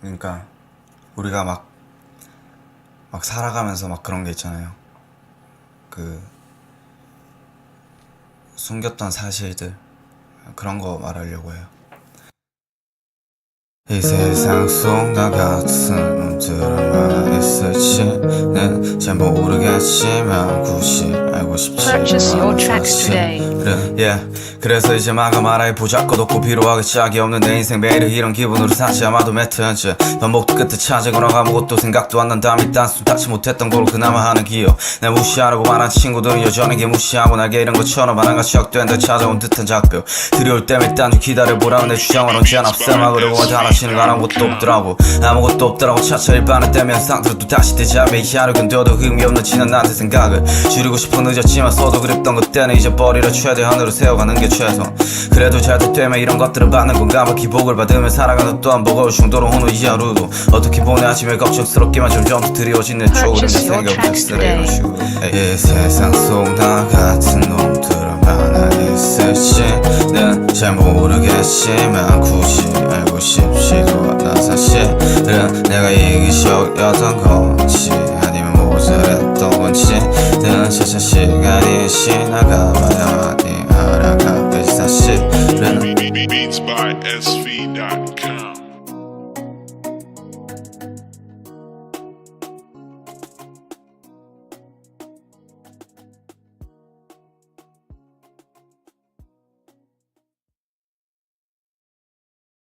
그러니까 우리가 막, 막 살아가면서 막 그런 게 있잖아요. 그, 숨겼던 사실들. 그런 거 말하려고 해요. 이 세상 속 나 같은 놈들은 많아 있을지 는 잘 모르겠지만 굳이 알고 싶지 Purchase your 않은 tracks 사실. today. 그래, yeah. 그래서 이제 마감 알아야 보잘것없고 비로하게 짝이 없는 내 인생 매일을 이런 기분으로 사지 아마도 매트한째 반복도 끝에 찾아거나 아무것도 생각도 안 난다 일단 숨 닿지 못했던 걸로 그나마 하는 기억. 내 무시하려고 말한 친구들은 여전히 게 무시하고 나게 이런 것처럼 하나가 시작된다 찾아온 듯한 작별. 들여올 때면 일단 좀 기다려보라는 내 주장은 언제나 없애막으려고 달아치는 거 아무것도 없더라고. 아무것도 없더라고. 차차 일반을 떼면 상태로 또 다시 되자매 희한하게 돼도 의미 없는 지난 나한테 생각을. 줄이고 싶어 늦었지만 써도 그랬던 것 때는 잊어버리려 최대한으로 세워가는 게 최선 그래도 잘될 때면 이런 것들을 받는 건가 봐 기복을 받으며 살아가는 또한 버거울 정도로 오늘 이 하루도 어떻게 보내 아침에 걱정스럽기만 점점 더 드리워진 내 추억을 내 Purchase your 생각 tracks text를 이런. 식으로 이 세상 속 나 같은 놈들은 많아 있을지는 잘 모르겠지만 굳이 알고 싶지도 않아. 사실은 내가 이기적이었던 건지 아니면 모자랐던 건지. 는 차차 시간이 by SV.com.